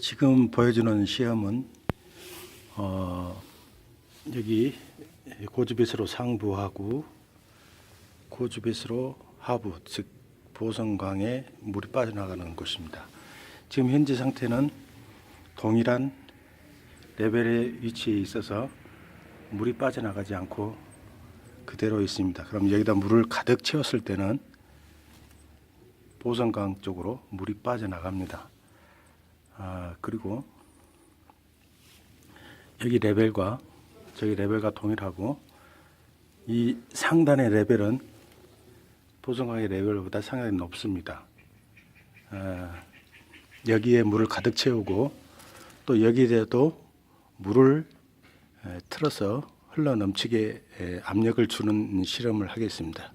지금 보여주는 시험은 어, 여기 고주배수로 상부하고 고주배수로 하부 즉 보성강에 물이 빠져나가는 곳입니다. 지금 현재 상태는 동일한 레벨의 위치에 있어서 물이 빠져나가지 않고 그대로 있습니다. 그럼 여기다 물을 가득 채웠을 때는 보성강 쪽으로 물이 빠져나갑니다. 아, 그리고 여기 레벨과 저기 레벨과 동일하고 이 상단의 레벨은 보성강의 레벨보다 상당히 높습니다. 아, 여기에 물을 가득 채우고 또 여기에도 물을 에, 틀어서 흘러 넘치게 에, 압력을 주는 실험을 하겠습니다.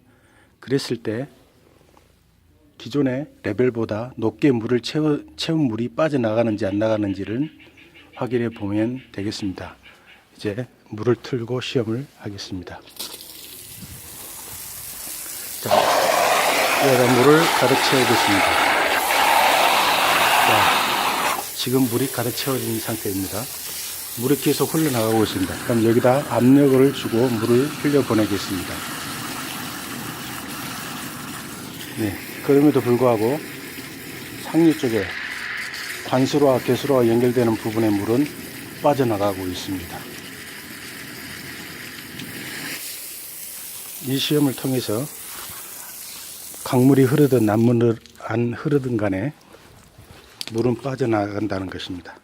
그랬을 때 기존의 레벨보다 높게 물을 채워, 채운 물이 빠져나가는지 안 나가는지를 확인해 보면 되겠습니다. 이제 물을 틀고 시험을 하겠습니다. 자, 여기다 물을 가득 채우겠습니다. 자, 지금 물이 가득 채워진 상태입니다. 물이 계속 흘러나가고 있습니다. 그럼 여기다 압력을 주고 물을 흘려 보내겠습니다. 네, 그럼에도 불구하고 상류 쪽에 관수로와 개수로와 연결되는 부분의 물은 빠져나가고 있습니다. 이 시험을 통해서 강물이 흐르든 안, 흐르- 안 흐르든 간에 물은 빠져나간다는 것입니다.